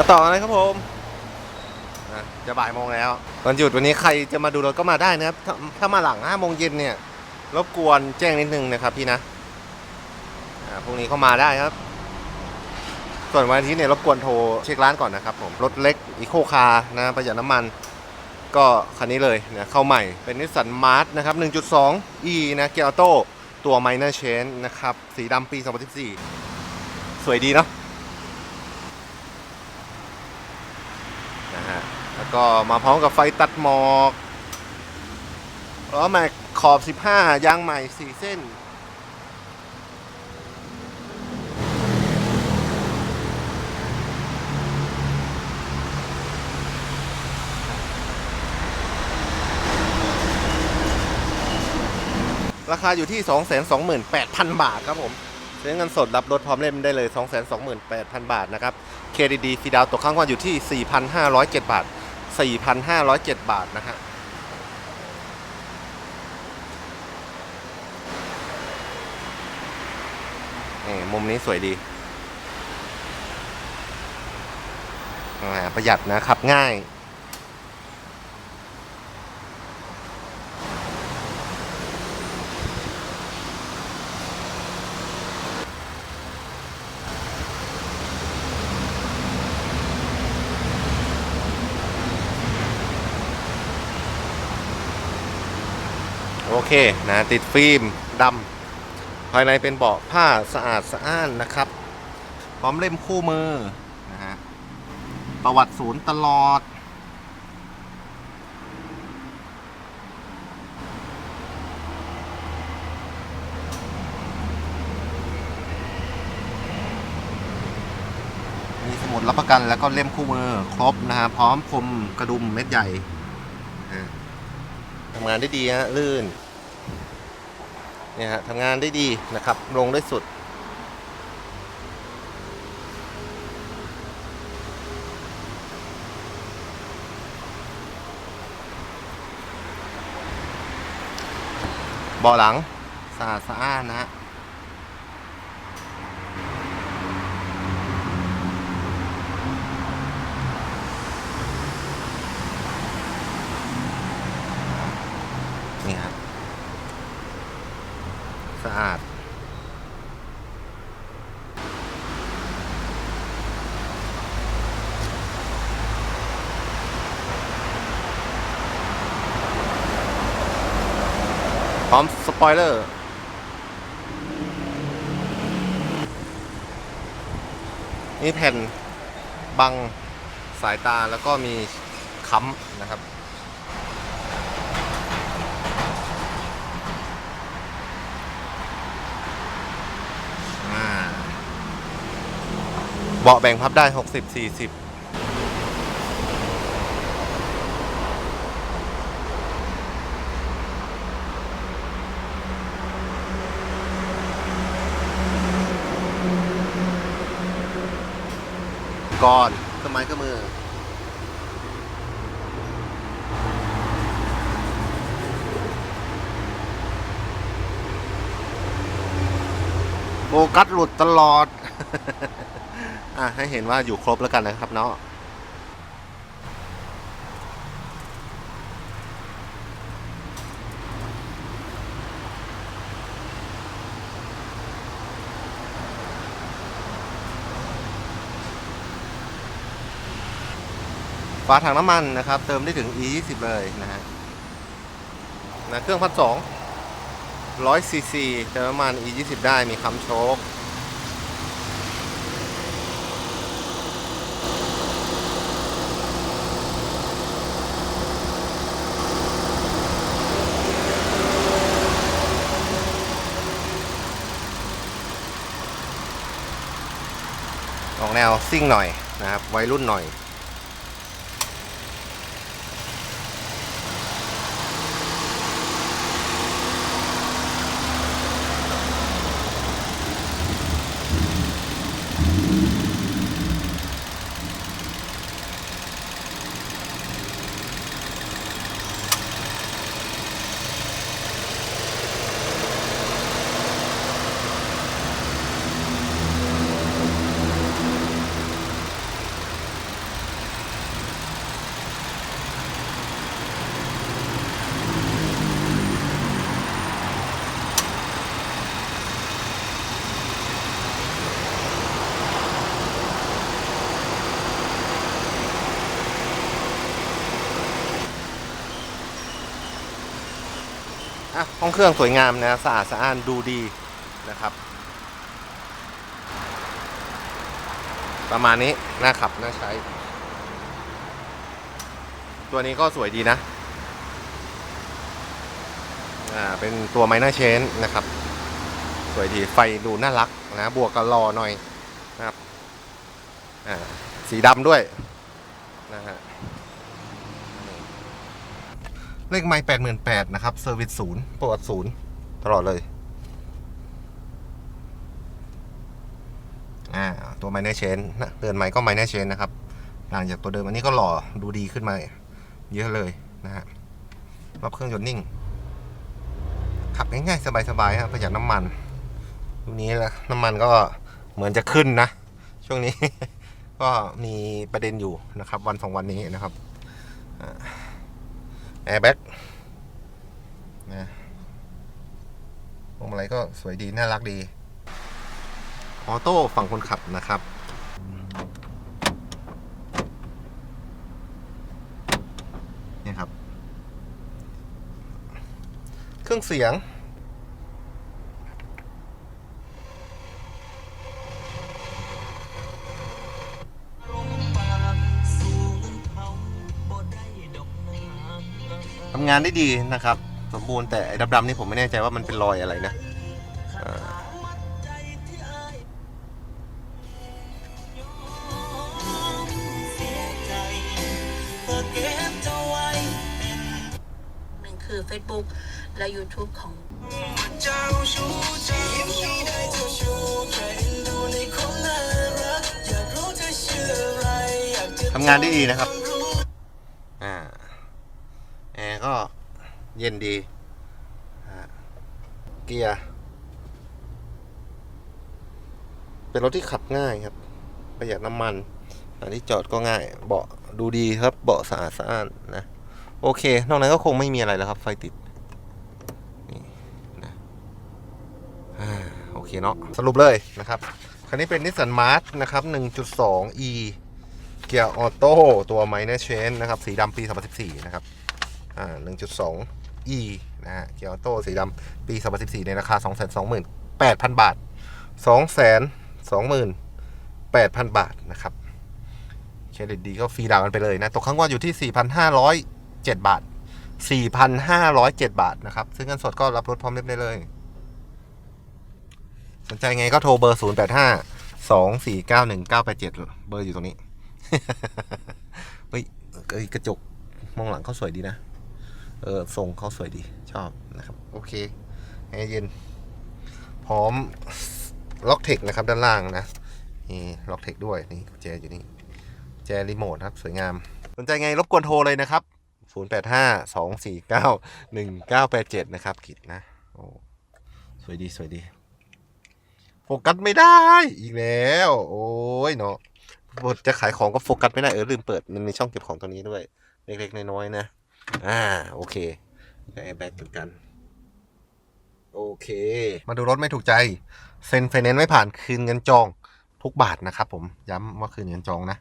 มาต่อกันเลยครับผมอะจะบ่ายโมงแล้ววันหยุดวันนี้ใครจะมาดูรถก็มาได้นะครับถ้าถ้ามาหลัง5โมงเย็นเนี่ยรบกวนแจ้งนิดนึงนะครับพี่นะอ่าพรุ่งนี้เข้ามาได้ครับ ส่วนวันอาทิตย์เนี่ยรบกวนโทรเช็คร้านก่อนนะครับผมรถเล็กอีโคคาร์นะประหยัดน้ำมัน ก็คันนี้เลยนะเข้าใหม่เป็นนิสสันมาร์ h นะครับ 1.2 e นะเกียร์ออโต้ตัว minor change นะครับ สีดำปี 2014 สวยดีเนาะนะฮะ แล้วก็มาพร้อมกับไฟตัดหมอกล้อแม็กขอบ 15 ยางใหม่ 4 เส้น ราคาอยู่ที่ 228,000 บาทครับผมซื้อเงินสดรับรถพร้อมเล่มได้เลย 228,000 บาทนะครับ KDD ฟรีดาวตกข้างวันอยู่ที่ 4,507 บาท 4,507 บาทนะฮะนี่มุมนี้สวยดี ประหยัดนะขับง่าย เคนะติดฟิล์มดำภายในเป็นเบาะผ้าสะอาดสะอ้านนะครับ พร้อมเล่มคู่มือนะฮะประวัติศูนย์ตลอด มีสมุดรับประกันแล้วก็เล่มคู่มือครบนะฮะพร้อมคมกระดุมเม็ดใหญ่ทำงานได้ดีฮะลื่น เนี่ยฮะทำงานได้ดีนะครับ ลงได้สุดเบาหลังสะอาดสะอ้านนะฮะ นี่ครับสะอาด พร้อมสปอยเลอร์นี่แผ่นบังสายตาแล้วก็มีค้ำนะครับ เบาะแบ่งพับได้ 60 40 ก่อนเครื่องไม้เครื่องมือ โฟกัสหลุดตลอด อะให้เห็นว่าอยู่ครบแล้วกันนะครับเนาะ ฝาถังน้ำมันนะครับ เติมได้ถึง e 2 0เลยนะฮะนะเครื่องพันสองร้อยซีซีเติมน้ำมัน e 2 0ได้มีคำโชคออกแนวซิ่งหน่อยนะครับวัยรุ่นหน่อย อะห้องเครื่องสวยงามนะสะอาดสะอ้านดูดีนะครับ ประมาณนี้น่าขับน่าใช้ ตัวนี้ก็สวยดีนะอ่าเป็นตัวไม n น r เชนนะครับ สวยดีไฟดูน่ารักนะบวกกับรอหน่อยนะครับอ่าสีดำด้วยนะฮะ เลขไม้แปดหมื่นแปดนะครับเซอร์วิสศูนย์ประวัติศูนย์ตลอดเลย อ่า ตัวไมเนอร์เชนนะเตือนไม้ก็ไมเนอร์เชนนะครับต่างจากตัวเดิมอันนี้ก็หล่อดูดีขึ้นมา เยอะเลยนะฮะรอบเครื่องยนต์นิ่ง ขับง่ายๆ สบายๆครับประหยัดน้ำมันตรงนี้นะน้ำมันก็เหมือนจะขึ้นนะ ช่วงนี้ ก็มีประเด็นอยู่นะครับ วันสองวันนี้นะครับ แอร์แบ็กนะพวงมาลัยก็สวยดี น่ารักดี ออโต้ฝั่งคนขับนะครับเนี่ยครับ เครื่องเสียง งานได้ดีนะครับ สมบูรณ์แต่ไอ้ดำๆนี่ผมไม่แน่ใจว่ามันเป็นรอยอะไรนะอ่าหนึ่งคือ Facebook และ YouTube ของทำงานได้ดีนะครับอ่าแอร์ ก็เย็นดี เกียร์ เป็นรถที่ขับง่ายครับ ประหยัดน้ำมัน อันที่จอดก็ง่าย เบาะดูดีครับ เบาะสะอาดสะอ้านนะ โอเค นอกนั้นก็คงไม่มีอะไรแล้วครับ ไฟติด นี่นะโอเคเนาะ สรุปเลยนะครับคันนี้เป็นนิสสันมาร์ทนะครับ 1.2 e เกียร์ออโต้ตัวไมเนอร์เชนนะครับ สีดำปี 2014 นะครับ อ่า1.2 e นะฮะเกียร์ออโต้สีดำปี 2014 ในราคา 228,000 บาท 228,000 บาทนะครับเครดิตดีก็ฟรีดาวน์กันไปเลยนะ ตกข้างว่าอยู่ที่ 4,507 บาท 4,507 บาทนะครับ ซึ่งเงินสดก็รับรถพร้อมเรียบได้เลย สนใจไงก็โทรเบอร์ 0 8 5 2 4 9 1 9 8 7เบอร์อยู่ตรงนี้ เฮ้ยเอ้ยกระจกมองหลังเขาสวยดีนะ เออทรงเขาสวยดีชอบนะครับ โอเคแอร์เย็นพร้อมล็อกเทคนะครับด้านล่างนะนี่ล็อกเทคด้วยนี่แจอยู่นี่แจรีโมทครับสวยงาม สนใจไงรบกวนโทรเลยนะครับ 0 8 5 2 4 9 1 9 8 7 นะครับกิดนะโอ้สวยดีสวยดีโฟกัสไม่ได้อีกแล้ว โอ้ยเนาะบทจะขายของก็โฟกัสไม่ได้เออลืมเปิดมันมีช่องเก็บของตรงนี้ด้วย เล็กๆน้อยๆนะ อ่าโอเคแอร์แบ็กเหมือนกัน โอเค มาดูรถไม่ถูกใจ เซ็นไฟแนนซ์ไม่ผ่านคืนเงินจองทุกบาทนะครับผมย้ำว่าคืนเงินจองนะ